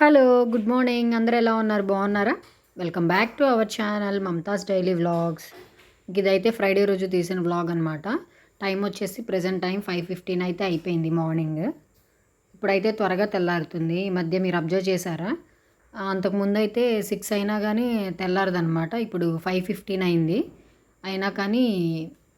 Hello good morning. అందరు ఎలా ఉన్నారు? బాగున్నారా? Welcome back to our channel Mamatha's daily vlogs. ఇదైతే ఫ్రైడే రోజు తీసిన వ్లాగ్ అనమాట టైం వచ్చేసి ప్రజెంట్ టైం ఫైవ్ ఫిఫ్టీన్ అయితే అయిపోయింది మార్నింగ్. ఇప్పుడైతే త్వరగా తెల్లారుతుంది. ఈ మధ్య మీరు అబ్జర్వ్ చేశారా? అంతకుముందు అయితే సిక్స్ అయినా కానీ తెల్లారదనమాట ఇప్పుడు ఫైవ్ ఫిఫ్టీన్ అయింది. అయినా కానీ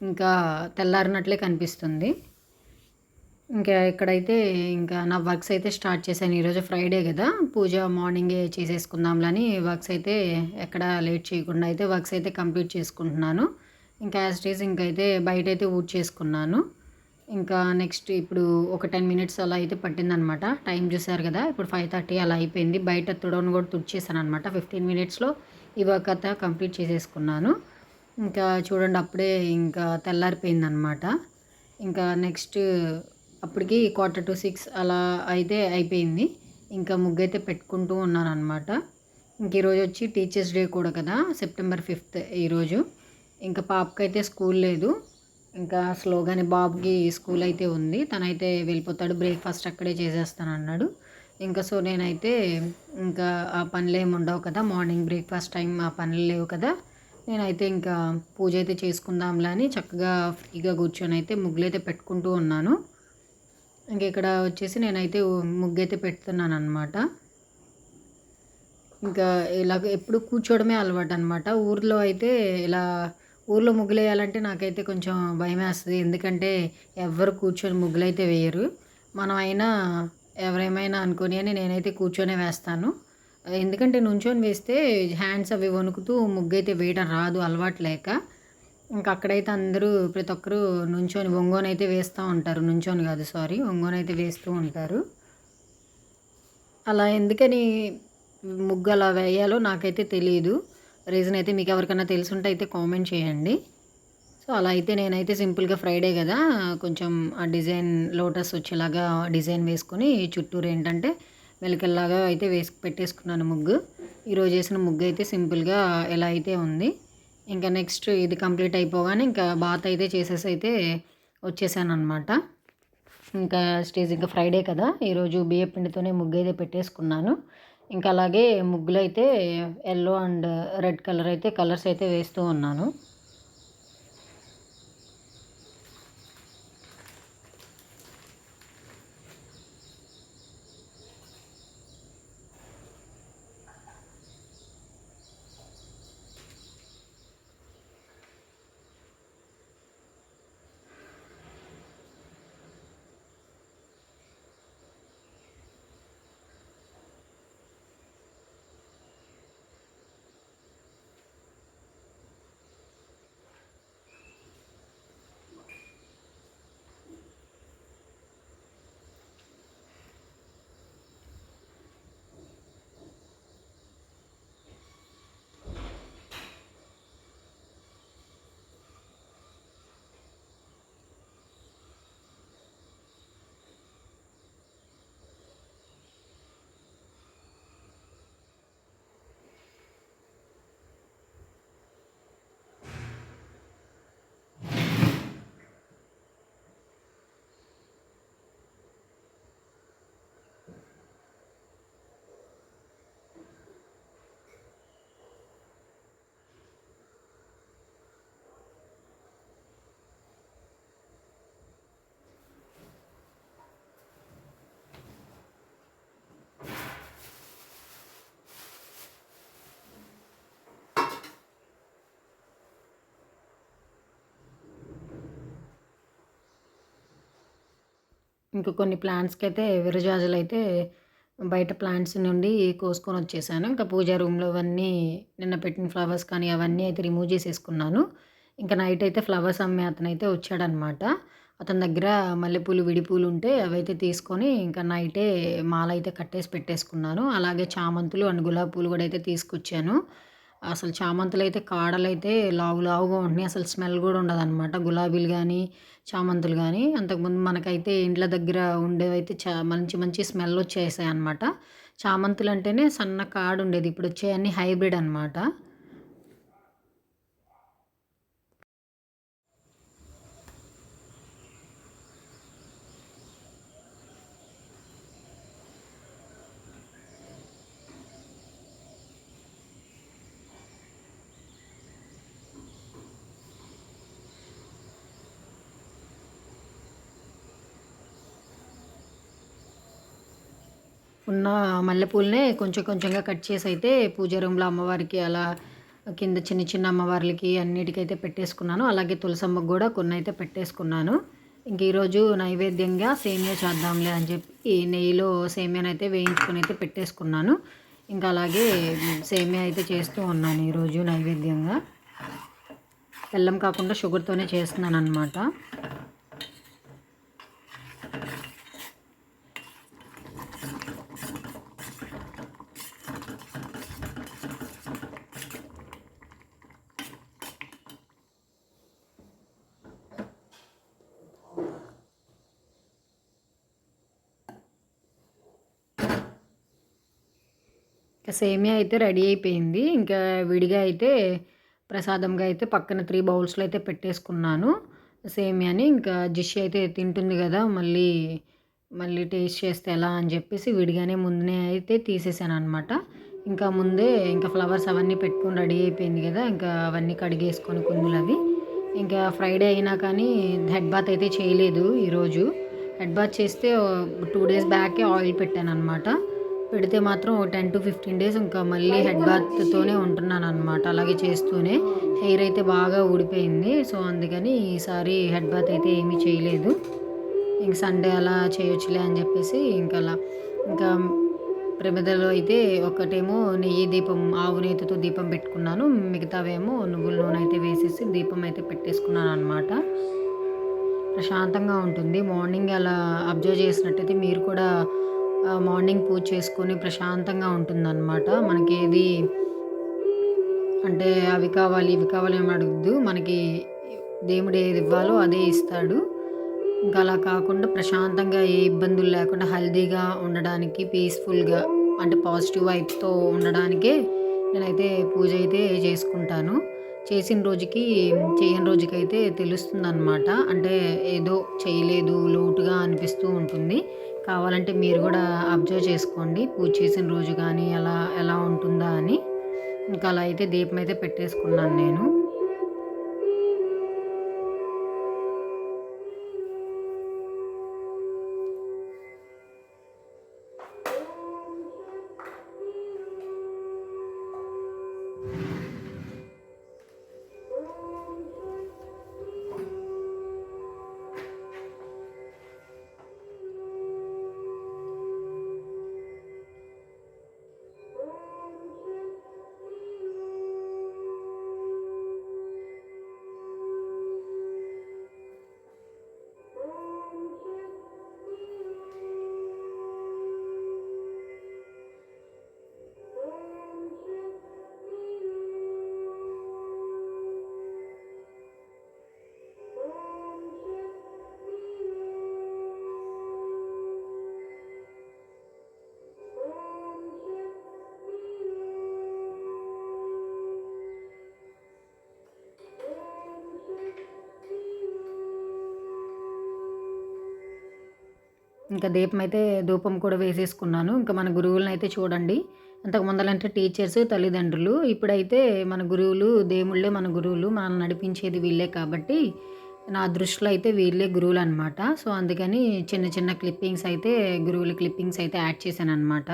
ఇంకా తెల్లారినట్లే కనిపిస్తుంది. ఇంకా ఇక్కడైతే ఇంకా నా వర్క్స్ అయితే స్టార్ట్ చేశాను. ఈరోజు ఫ్రైడే కదా. పూజ మార్నింగే చేసేసుకుందాంలని వర్క్స్ అయితే ఎక్కడ లేట్ చేయకుండా అయితే వర్క్స్ అయితే కంప్లీట్ చేసుకుంటున్నాను. ఇంకా యాజ్ డేస్ ఇంకైతే బయట అయితే ఊడ్ చేసుకున్నాను. ఇంకా నెక్స్ట్ ఇప్పుడు ఒక టెన్ మినిట్స్ అలా అయితే పట్టిందనమాట. టైం చూసారు కదా ఇప్పుడు ఫైవ్ థర్టీ అలా అయిపోయింది. బయట తుడవను కూడా తుడిచేసాను అనమాట ఫిఫ్టీన్ మినిట్స్లో ఈ వర్క్ అంతా కంప్లీట్ చేసేసుకున్నాను. ఇంకా చూడండి అప్పుడే ఇంకా తెల్లారిపోయిందనమాట. ఇంకా నెక్స్ట్ అప్పటికి క్వార్టర్ టు సిక్స్ అలా అయితే అయిపోయింది. ఇంకా ముగ్గు అయితే పెట్టుకుంటూ ఉన్నాను అనమాట ఇంక ఈరోజు వచ్చి టీచర్స్ డే కూడా కదా సెప్టెంబర్ ఫిఫ్త్ ఈరోజు ఇంకా పాపకైతే స్కూల్ లేదు. ఇంకా స్లోగానే బాబుకి స్కూల్ అయితే ఉంది. తనైతే వెళ్ళిపోతాడు బ్రేక్ఫాస్ట్ అక్కడే చేసేస్తాను అన్నాడు ఇంకా సో నేనైతే ఇంకా ఆ పనులు ఏమి ఉండవు కదా మార్నింగ్ బ్రేక్ఫాస్ట్ టైం ఆ పనులు లేవు కదా నేనైతే ఇంకా పూజ అయితే చేసుకుందాంలా అని చక్కగా ఫ్రీగా కూర్చొని అయితే ముగ్గులు అయితే పెట్టుకుంటూ ఉన్నాను. ఇంక ఇక్కడ వచ్చేసి నేనైతే ముగ్గు అయితే పెడుతున్నాను అనమాట ఇంకా ఇలా ఎప్పుడు కూర్చోవడమే అలవాటు అనమాట ఊర్లో అయితే ఇలా ఊర్లో ముగ్గులు వేయాలంటే నాకైతే కొంచెం భయం వేస్తుంది ఎందుకంటే ఎవ్వరు కూర్చొని ముగ్గులు అయితే వేయరు. మనం అయినా ఎవరేమైనా అనుకొని అని నేనైతే కూర్చొనే వేస్తాను. ఎందుకంటే నుంచొని వేస్తే హ్యాండ్స్ అవి వణుకుతూ ముగ్గు అయితే వేయడం రాదు అలవాటు లేక. ఇంకా అక్కడైతే అందరూ ప్రతి ఒక్కరు నుంచొని ఒంగోని అయితే వేస్తూ ఉంటారు. నుంచొని కాదు సారీ ఒంగోని అయితే వేస్తూ ఉంటారు. అలా ఎందుకని ముగ్గు అలా వేయాలో నాకైతే తెలియదు రీజన్ అయితే మీకు ఎవరికైనా తెలుసుంటే అయితే కామెంట్ చేయండి. సో అలా అయితే నేనైతే సింపుల్గా ఫ్రైడే కదా కొంచెం ఆ డిజైన్ లోటస్ వచ్చేలాగా డిజైన్ వేసుకొని చుట్టూరు ఏంటంటే వెలికల్లాగా అయితే వేసి పెట్టేసుకున్నాను ముగ్గు. ఈరోజు వేసిన ముగ్గు అయితే సింపుల్గా ఎలా అయితే ఉంది. ఇంకా నెక్స్ట్ ఇది కంప్లీట్ అయిపోగానే ఇంకా బాత్ అయితే చేసేసి అయితే వచ్చేసాను అనమాట ఇంకా స్టేజ్ ఇంకా ఫ్రైడే కదా ఈరోజు బియ్య పిండితోనే ముగ్గు అయితే పెట్టేసుకున్నాను. ఇంకా అలాగే ముగ్గులు అయితే ఎల్లో అండ్ రెడ్ కలర్ అయితే కలర్స్ అయితే వేస్తూ ఉన్నాను. ఇంకా కొన్ని ప్లాంట్స్కి అయితే విరజాజులు అయితే బయట ప్లాంట్స్ నుండి కోసుకొని వచ్చేసాను. ఇంకా పూజా రూమ్లో అవన్నీ నిన్న పెట్టిన ఫ్లవర్స్ కానీ అవన్నీ అయితే రిమూవ్ చేసేసుకున్నాను. ఇంకా నైట్ అయితే ఫ్లవర్స్ అమ్మే అతను అయితే వచ్చాడనమాట. అతని దగ్గర మల్లెపూలు విడిపూలు ఉంటే అవైతే తీసుకొని ఇంకా నైటే మాల అయితే కట్టేసి పెట్టేసుకున్నాను. అలాగే చామంతులు అండ్ గులాబీ పూలు కూడా అయితే తీసుకొచ్చాను. అసలు చామంతులు అయితే కాడలు అయితే లావు లావుగా ఉంటున్నాయి. అసలు స్మెల్ కూడా ఉండదు అనమాట గులాబీలు కానీ చామంతులు కానీ అంతకుముందు మనకైతే ఇండ్ల దగ్గర ఉండేవైతే చా మంచి మంచి స్మెల్ వచ్చేసాయి అనమాట చామంతులు అంటేనే సన్న కాడు ఉండేది ఇప్పుడు వచ్చేవన్నీ హైబ్రిడ్ అనమాట ఉన్న మల్లెపూలనే కొంచెం కొంచెంగా కట్ చేసి అయితే పూజ రూమ్లో అమ్మవారికి అలా కింద చిన్న చిన్న అమ్మవార్లకి అన్నిటికైతే పెట్టేసుకున్నాను. అలాగే తులసమ్మకు కూడా కొన్ని అయితే పెట్టేసుకున్నాను. ఇంక ఈరోజు నైవేద్యంగా సేమియా చేద్దాంలే అని చెప్పి నెయ్యిలో సేమియాని అయితే వేయించుకొని అయితే పెట్టేసుకున్నాను. ఇంకా అలాగే సేమియా అయితే చేస్తూ ఉన్నాను ఈరోజు నైవేద్యంగా. బెల్లం కాకుండా షుగర్తోనే చేస్తున్నాను అనమాట సేమియా అయితే రెడీ అయిపోయింది. ఇంకా విడిగా అయితే ప్రసాదంగా అయితే పక్కన త్రీ బౌల్స్లో అయితే పెట్టేసుకున్నాను. సేమియాని ఇంకా జిషి అయితే తింటుంది కదా మళ్ళీ మళ్ళీ టేస్ట్ చేస్తే ఎలా అని చెప్పేసి విడిగానే ముందునే అయితే తీసేసాను అనమాట ఇంకా ముందే ఇంకా ఫ్లవర్స్ అవన్నీ పెట్టుకొని రెడీ అయిపోయింది కదా ఇంకా అవన్నీ కడిగేసుకొని కుందులు అవి. ఇంకా ఫ్రైడే అయినా కానీ హెడ్ బాత్ అయితే చేయలేదు ఈరోజు. హెడ్ బాత్ చేస్తే టూ డేస్ బ్యాకే ఆయిల్ పెట్టాను అనమాట పెడితే మాత్రం టెన్ టు ఫిఫ్టీన్ డేస్ ఇంకా మళ్ళీ హెడ్ బాత్తోనే ఉంటున్నాను అనమాట అలాగే చేస్తూనే హెయిర్ అయితే బాగా ఊడిపోయింది. సో అందుకని ఈసారి హెడ్ బాత్ అయితే ఏమీ చేయలేదు. ఇంక సండే అలా చేయొచ్చులే అని చెప్పేసి ఇంకా అలా. ఇంకా ప్రమిదలో అయితే ఒకటేమో నెయ్యి దీపం ఆవు నెయ్యితో దీపం పెట్టుకున్నాను. మిగతావేమో నువ్వుల నూనె అయితే వేసేసి దీపం అయితే పెట్టేసుకున్నాను అనమాట ప్రశాంతంగా ఉంటుంది. మార్నింగ్ అలా అబ్జర్వ్ చేసినట్టయితే మీరు కూడా మార్నింగ్ పూజ చేసుకొని ప్రశాంతంగా ఉంటుందన్నమాట. మనకి ఏది అంటే అవి కావాలి ఇవి కావాలి అని అడుగుద్దు. మనకి దేవుడు ఏది ఇవ్వాలో అదే ఇస్తాడు. ఇంకా అలా కాకుండా ప్రశాంతంగా ఏ ఇబ్బందులు లేకుండా హెల్దీగా ఉండడానికి పీస్ఫుల్గా అంటే పాజిటివ్ వైబ్స్తో ఉండడానికే నేనైతే పూజ అయితే చేసుకుంటాను. చేసిన రోజుకి చేయని రోజుకైతే తెలుస్తుంది అనమాట అంటే ఏదో చేయలేదు లోటుగా అనిపిస్తూ ఉంటుంది. కావాలంటే మీరు కూడా అబ్జర్వ్ చేసుకోండి. పూజ చేసిన రోజు కానీ ఎలా ఎలా ఉంటుందా అని. ఇంకా అలా అయితే దీపం అయితే పెట్టేసుకున్నాను నేను. ఇంకా దీపం అయితే ధూపం కూడా వేసేసుకున్నాను. ఇంకా మన గురువులను అయితే చూడండి. అంతకు ముందలంటే టీచర్స్ తల్లిదండ్రులు ఇప్పుడైతే మన గురువులు దేవుళ్ళే మన గురువులు మనల్ని నడిపించేది వీళ్ళే కాబట్టి నా దృష్టిలో అయితే వీళ్ళే గురువులు అనమాట సో అందుకని చిన్న చిన్న క్లిప్పింగ్స్ అయితే గురువుల క్లిప్పింగ్స్ అయితే యాడ్ చేశాను అనమాట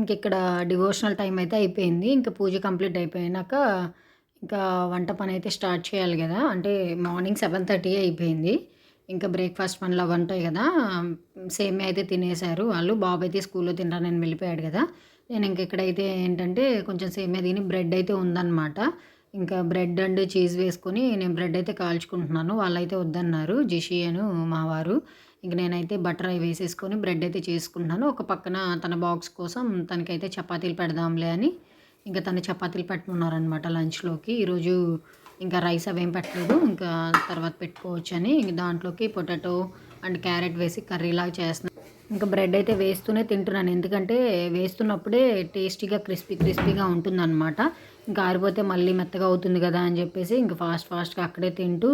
ఇంక ఇక్కడ డివోషనల్ టైం అయితే అయిపోయింది. ఇంకా పూజ కంప్లీట్ అయిపోయినాక ఇంకా వంట పని అయితే స్టార్ట్ చేయాలి కదా. అంటే మార్నింగ్ సెవెన్ థర్టీ అయిపోయింది. ఇంకా బ్రేక్ఫాస్ట్ పనులు అవి ఉంటాయి కదా. సేమే అయితే తినేశారు వాళ్ళు. బాబు అయితే స్కూల్లో తింటానని వెళ్ళిపోయాడు కదా. నేను ఇంక ఇక్కడైతే ఏంటంటే కొంచెం సేమే తిని బ్రెడ్ అయితే ఉందన్నమాట. ఇంకా బ్రెడ్ అండ్ చీజ్ వేసుకొని నేను బ్రెడ్ అయితే కాల్చుకుంటున్నాను. వాళ్ళైతే వద్దన్నారు. జిషి అను మావారు ఇంక నేనైతే బటర్ అవి వేసేసుకొని బ్రెడ్ అయితే చేసుకుంటున్నాను. ఒక పక్కన తన బాక్స్ కోసం తనకైతే చపాతీలు పెడదాంలే అని ఇంకా తను చపాతీలు పెట్టుకున్నారనమాట లంచ్లోకి. ఈరోజు ఇంకా రైస్ అవేం పెట్టలేదు. ఇంకా తర్వాత పెట్టుకోవచ్చు అని ఇంక దాంట్లోకి పొటాటో అండ్ క్యారెట్ వేసి కర్రీలాగా చేస్తున్నాను ఇంకా బ్రెడ్ అయితే వేస్తూనే తింటున్నాను. ఎందుకంటే వేస్తున్నప్పుడే టేస్టీగా క్రిస్పీ క్రిస్పీగా ఉంటుందన్నమాట. ఇంకా ఆరిపోతే మళ్ళీ మెత్తగా అవుతుంది కదా అని చెప్పేసి ఇంకా ఫాస్ట్ ఫాస్ట్గా అక్కడే తింటూ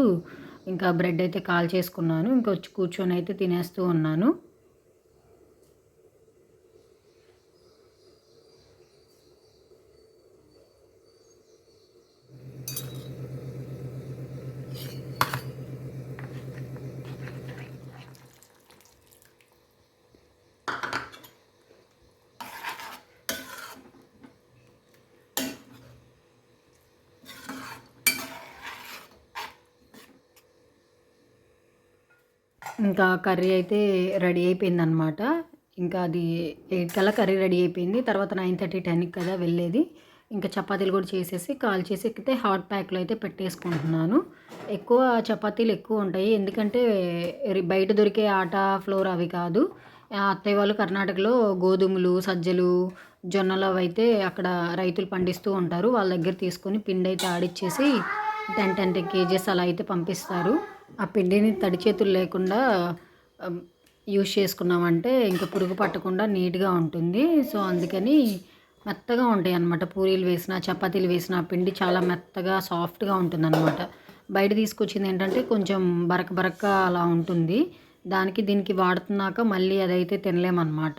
ఇంకా బ్రెడ్ అయితే కాల్ చేసుకున్నాను. ఇంకొచ్చి కూర్చొని అయితే తినేస్తూ ఉన్నాను. ఇంకా కర్రీ అయితే రెడీ అయిపోయిందనమాట ఇంకా అది ఎయిట్ కల్లా కర్రీ రెడీ అయిపోయింది. తర్వాత నైన్ థర్టీ టెన్కి కదా వెళ్ళేది. ఇంకా చపాతీలు కూడా చేసేసి కాల్ చేసి ఎక్కితే హాట్ ప్యాక్లో అయితే పెట్టేసుకుంటున్నాను. ఎక్కువ చపాతీలు ఎక్కువ ఉంటాయి. ఎందుకంటే బయట దొరికే ఆటా ఫ్లోర్ అవి కాదు. అత్తయ్య వాళ్ళు కర్ణాటకలో గోధుమలు సజ్జలు జొన్నలు అవి అయితే అక్కడ రైతులు పండిస్తూ ఉంటారు. వాళ్ళ దగ్గర తీసుకొని పిండి అయితే ఆడిచ్చేసి టెన్ టెన్ కేజెస్ అలా అయితే పంపిస్తారు. ఆ పిండిని తడి చేతులు లేకుండా యూజ్ చేసుకున్నామంటే ఇంకా పురుగు పట్టకుండా నీట్గా ఉంటుంది. సో అందుకని మెత్తగా ఉంటాయి అన్నమాట. పూరీలు వేసిన చపాతీలు వేసిన పిండి చాలా మెత్తగా సాఫ్ట్గా ఉంటుంది అనమాట బయట తీసుకొచ్చింది ఏంటంటే కొంచెం బరక బరక అలా ఉంటుంది. దానికి దీనికి వాడుతున్నాక మళ్ళీ అదైతే తినలేమన్నమాట.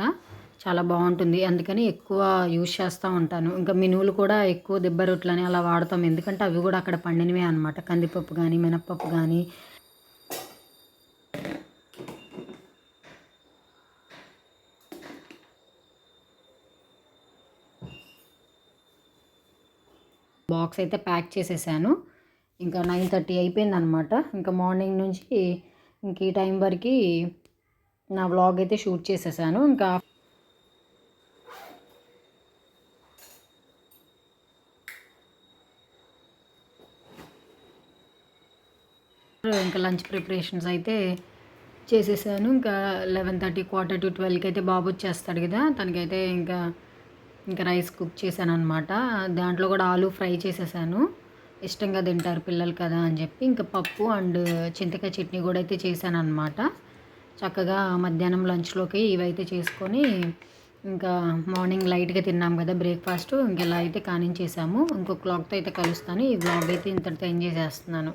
చాలా బాగుంటుంది. అందుకని ఎక్కువ యూజ్ చేస్తూ ఉంటాను. ఇంకా మినువులు కూడా ఎక్కువ దిబ్బ రొట్టెలని అలా వాడతాం. ఎందుకంటే అవి కూడా అక్కడ పండినవే అనమాట కందిపప్పు కానీ మినప్పప్పు కానీ బాక్స్ అయితే ప్యాక్ చేసేసాను. ఇంకా నైన్ థర్టీ అయిపోయింది అనమాట ఇంకా మార్నింగ్ నుంచి ఇంక ఈ టైం వరకు నా వ్లాగ్ అయితే షూట్ చేసేసాను. ఇంకా ఇంకా లంచ్ ప్రిపరేషన్స్ అయితే చేసేసాను. ఇంకా లెవెన్ థర్టీ క్వార్టర్ టు ట్వెల్వ్కి అయితే బాబు వచ్చేస్తాడు కదా. తనకైతే ఇంకా ఇంకా రైస్ కుక్ చేశాను అనమాట దాంట్లో కూడా ఆలు ఫ్రై చేసేసాను. ఇష్టంగా తింటారు పిల్లలు కదా అని చెప్పి ఇంకా పప్పు అండ్ చింతకాయ చట్నీ కూడా అయితే చేశాను అనమాట చక్కగా మధ్యాహ్నం లంచ్లోకి ఇవైతే చేసుకొని ఇంకా మార్నింగ్ లైట్గా తిన్నాం కదా బ్రేక్ఫాస్ట్. ఇంకెలా అయితే కానించేసాము ఇంకో క్లాక్తో అయితే కలుస్తాను. ఈ బ్లాగ్ అయితే ఇంతటితో ఎంజాయ్ చేస్తున్నాను